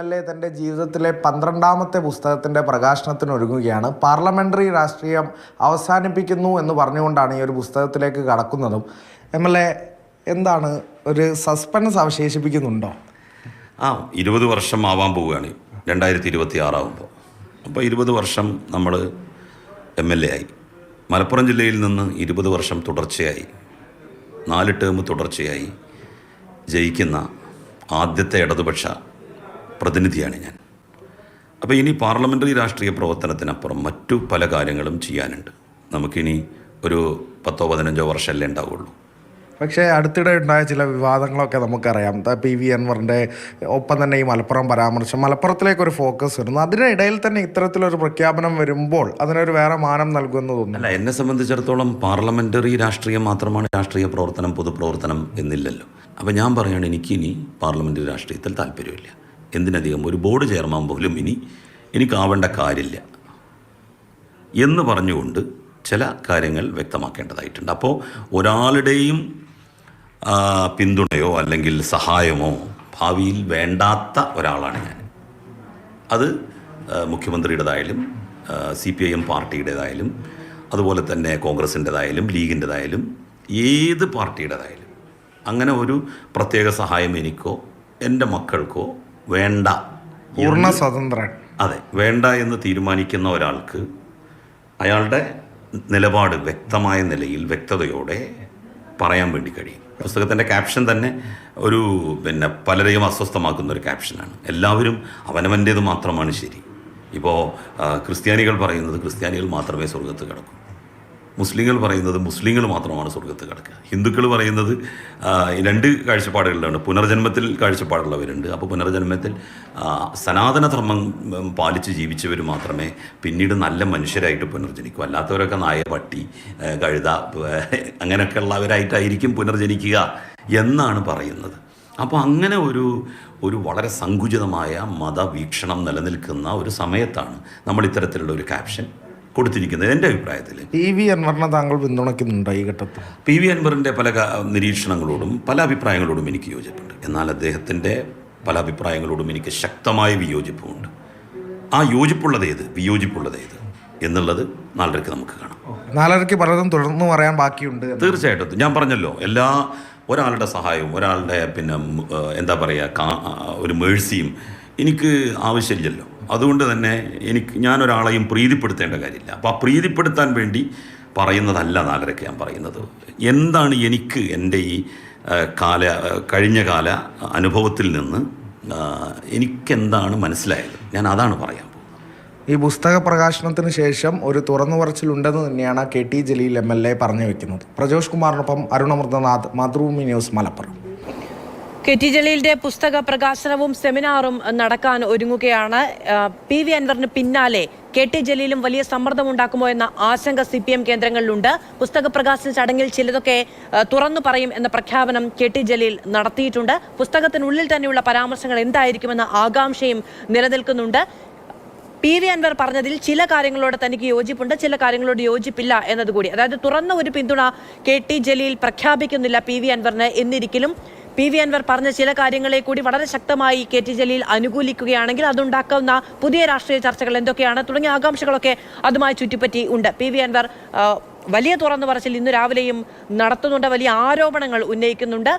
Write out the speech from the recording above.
L A തന്റെ ജീവിതത്തിലെ പന്ത്രണ്ടാമത്തെ പുസ്തകത്തിന്റെ പ്രകാശനത്തിന് ഒരുങ്ങുകയാണ്. പാർലമെന്ററി രാഷ്ട്രീയം അവസാനിപ്പിക്കുന്നു എന്ന് പറഞ്ഞുകൊണ്ടാണ് ഈ ഒരു പുസ്തകത്തിലേക്ക് കടക്കുന്നതും. എം എൽ എ എന്താണ് ഒരു സസ്പെൻസ് അവശേഷിപ്പിക്കുന്നുണ്ടോ? ആ ഇരുപത് വർഷം ആവാൻ പോവുകയാണ്. രണ്ടായിരത്തി ഇരുപത്തി ആറാവുമ്പോൾ അപ്പോൾ ഇരുപത് വർഷം നമ്മൾ എം എൽ എ ആയി. മലപ്പുറം ജില്ലയിൽ നിന്ന് ഇരുപത് വർഷം തുടർച്ചയായി. നാല് ടേം തുടർച്ചയായി ജയിക്കുന്ന ആദ്യത്തെ ഇടതുപക്ഷ പ്രതിനിധിയാണ് ഞാൻ. അപ്പോൾ ഇനി പാർലമെന്ററി രാഷ്ട്രീയ പ്രവർത്തനത്തിനപ്പുറം മറ്റു പല കാര്യങ്ങളും ചെയ്യാനുണ്ട്. നമുക്കിനി ഒരു പത്തോ പതിനഞ്ചോ വർഷമല്ലേ ഉണ്ടാവുള്ളൂ. പക്ഷേ അടുത്തിടെ ഉണ്ടായ ചില വിവാദങ്ങളൊക്കെ നമുക്കറിയാം. പി വി അൻവറിന്റെ ഒപ്പം തന്നെ ഈ മലപ്പുറം പരാമർശം മലപ്പുറത്തിലേക്ക് ഒരു ഫോക്കസ് വരുന്നു. അതിനിടയിൽ തന്നെ ഇത്തരത്തിലൊരു പ്രഖ്യാപനം വരുമ്പോൾ അതിനൊരു വേറെ മാനം നൽകുമെന്ന് തോന്നുന്നു. അല്ല എന്നെ സംബന്ധിച്ചിടത്തോളം പാർലമെന്ററി രാഷ്ട്രീയം മാത്രമാണ് രാഷ്ട്രീയ പ്രവർത്തനം പൊതുപ്രവർത്തനം എന്നില്ലല്ലോ. അപ്പോൾ ഞാൻ പറയുകയാണ് എനിക്കിനി പാർലമെന്ററി രാഷ്ട്രീയത്തിൽ താല്പര്യമില്ല. എന്തിനധികം ഒരു ബോർഡ് ചെയർമാൻ പോലും ഇനി എനിക്കാവേണ്ട കാര്യമില്ല എന്ന് പറഞ്ഞുകൊണ്ട് ചില കാര്യങ്ങൾ വ്യക്തമാക്കേണ്ടതായിട്ടുണ്ട്. അപ്പോൾ ഒരാളുടെയും പിന്തുണയോ അല്ലെങ്കിൽ സഹായമോ ഭാവിയിൽ വേണ്ടാത്ത ഒരാളാണ് ഞാൻ. അത് മുഖ്യമന്ത്രിയുടേതായാലും സി പി ഐ എം പാർട്ടിയുടേതായാലും അതുപോലെ തന്നെ കോൺഗ്രസിന്റെതായാലും ലീഗിന്റെതായാലും ഏത് പാർട്ടിയുടേതായാലും. അങ്ങനെ ഒരു പ്രത്യേക സഹായം എനിക്കോ എന്റെ മക്കൾക്കോ വേണ്ട പൂർണ സ്വതന്ത്രൻ. അതെ വേണ്ട എന്ന് തീരുമാനിക്കുന്ന ഒരാൾക്ക് അയാളുടെ നിലപാട് വ്യക്തമായ നിലയിൽ വ്യക്തതയോടെ പറയാൻ വേണ്ടി കഴിയും. പുസ്തകത്തിന്റെ ക്യാപ്ഷൻ തന്നെ ഒരു പിന്നെ പലരെയും അസ്വസ്ഥമാക്കുന്ന ഒരു ക്യാപ്ഷനാണ് എല്ലാവരും അവനവന്റേത് മാത്രമാണ് ശരി. ഇപ്പോൾ ക്രിസ്ത്യാനികൾ പറയുന്നത് ക്രിസ്ത്യാനികൾ മാത്രമേ സ്വർഗത്ത് കിടക്കൂ. മുസ്ലിങ്ങൾ പറയുന്നത് മുസ്ലിങ്ങൾ മാത്രമാണ് സ്വർഗത്ത് കിടക്കുക. ഹിന്ദുക്കൾ പറയുന്നത് രണ്ട് കാഴ്ചപ്പാടുകളിലാണ് പുനർജന്മത്തിൽ കാഴ്ചപ്പാടുള്ളവരുണ്ട്. അപ്പോൾ പുനർജന്മത്തിൽ സനാതനധർമ്മം പാലിച്ച് ജീവിച്ചവർ മാത്രമേ പിന്നീട് നല്ല മനുഷ്യരായിട്ട് പുനർജനിക്കൂ. അല്ലാത്തവരൊക്കെ നായ പട്ടി കഴുത അങ്ങനെയൊക്കെ ഉള്ളവരായിട്ടായിരിക്കും പുനർജനിക്കുക എന്നാണ് പറയുന്നത്. അപ്പോൾ അങ്ങനെ ഒരു ഒരു വളരെ സങ്കുചിതമായ മതവീക്ഷണം നിലനിൽക്കുന്ന ഒരു സമയത്താണ് നമ്മൾ ഇത്തരത്തിലുള്ള ഒരു ക്യാപ്ഷൻ കൊടുത്തിരിക്കുന്നത്? എന്റെ അഭിപ്രായത്തിൽ പി വി അൻവറിനെ താങ്കൾ പിന്തുണയ്ക്കുന്നുണ്ട് ഈ ഘട്ടത്തിൽ? പി വി അൻവറിന്റെ പല നിരീക്ഷണങ്ങളോടും പല അഭിപ്രായങ്ങളോടും എനിക്ക് യോജിപ്പുണ്ട്. എന്നാൽ അദ്ദേഹത്തിന്റെ പല അഭിപ്രായങ്ങളോടും എനിക്ക് ശക്തമായ വിയോജിപ്പുമുണ്ട്. ആ യോജിപ്പുള്ളത് ഏത്? വിയോജിപ്പുള്ളത് ഏത്? എന്നുള്ളത് നാലരയ്ക്ക് നമുക്ക് കാണാം. നാലരയ്ക്ക് പലതും തുടർന്ന് പറയാൻ ബാക്കിയുണ്ട് തീർച്ചയായിട്ടും. ഞാൻ പറഞ്ഞല്ലോ എല്ലാ ഒരാളുടെ സഹായവും ഒരാളുടെ പിന്നെ എന്താ പറയുക ഒരു മേഴ്സിയും എനിക്ക് ആവശ്യമില്ലല്ലോ. അതുകൊണ്ട് തന്നെ എനിക്ക് ഞാനൊരാളെയും പ്രീതിപ്പെടുത്തേണ്ട കാര്യമില്ല. അപ്പോൾ ആ പ്രീതിപ്പെടുത്താൻ വേണ്ടി പറയുന്നതല്ല നാലരക്ക് ഞാൻ പറയുന്നത്. എന്താണ് എനിക്ക് എന്റെ ഈ കാല കഴിഞ്ഞ കാല അനുഭവത്തിൽ നിന്ന് എനിക്കെന്താണ് മനസ്സിലായത്? ഞാൻ അതാണ് പറയാൻ ഈ പുസ്തക പ്രകാശനത്തിന് ശേഷം ഒരു തുറന്നു പറച്ചിലുണ്ടെന്ന് തന്നെയാണ് K T Jaleel M L A പറഞ്ഞു വെക്കുന്നത്. പ്രജോഷ് കുമാറിനൊപ്പം അരുണമൃതനാഥ് Mathrubhumi news Malappuram. K T ജലീലിന്റെ പുസ്തക പ്രകാശനവും സെമിനാറും നടക്കാൻ ഒരുങ്ങുകയാണ്. പി വി അൻവറിന് പിന്നാലെ കെ ടി ജലീലും വലിയ സമ്മർദ്ദമുണ്ടാക്കുമോ എന്ന ആശങ്ക സി പി എം കേന്ദ്രങ്ങളിലുണ്ട്. പുസ്തക പ്രകാശന ചടങ്ങിൽ ചിലതൊക്കെ തുറന്നു പറയും എന്ന പ്രഖ്യാപനം കെ ടി ജലീൽ നടത്തിയിട്ടുണ്ട്. പുസ്തകത്തിനുള്ളിൽ തന്നെയുള്ള പരാമർശങ്ങൾ എന്തായിരിക്കുമെന്ന ആകാംക്ഷയും നിലനിൽക്കുന്നുണ്ട്. പി വി അൻവർ പറഞ്ഞതിൽ ചില കാര്യങ്ങളോട് തനിക്ക് യോജിപ്പുണ്ട് ചില കാര്യങ്ങളോട് യോജിപ്പില്ല എന്നതുകൂടി. അതായത് തുറന്ന ഒരു പിന്തുണ കെ ടി ജലീൽ പ്രഖ്യാപിക്കുന്നില്ല പി വി അൻവറിന് എന്നിരിക്കലും. പി വി അൻവർ പറഞ്ഞ ചില കാര്യങ്ങളെ കൂടി വളരെ ശക്തമായി കെ ടി ജലീൽ അനുകൂലിക്കുകയാണെങ്കിൽ അതുണ്ടാക്കുന്ന പുതിയ രാഷ്ട്രീയ ചർച്ചകൾ എന്തൊക്കെയാണ് തുടങ്ങിയ ആകാംക്ഷകളൊക്കെ അതുമായി ചുറ്റിപ്പറ്റി ഉണ്ട്. പി വി അൻവർ വലിയ തുറന്നു പറച്ചിൽ ഇന്ന് രാവിലെയും നടത്തുന്നുണ്ട്. വലിയ ആരോപണങ്ങൾ ഉന്നയിക്കുന്നുണ്ട്.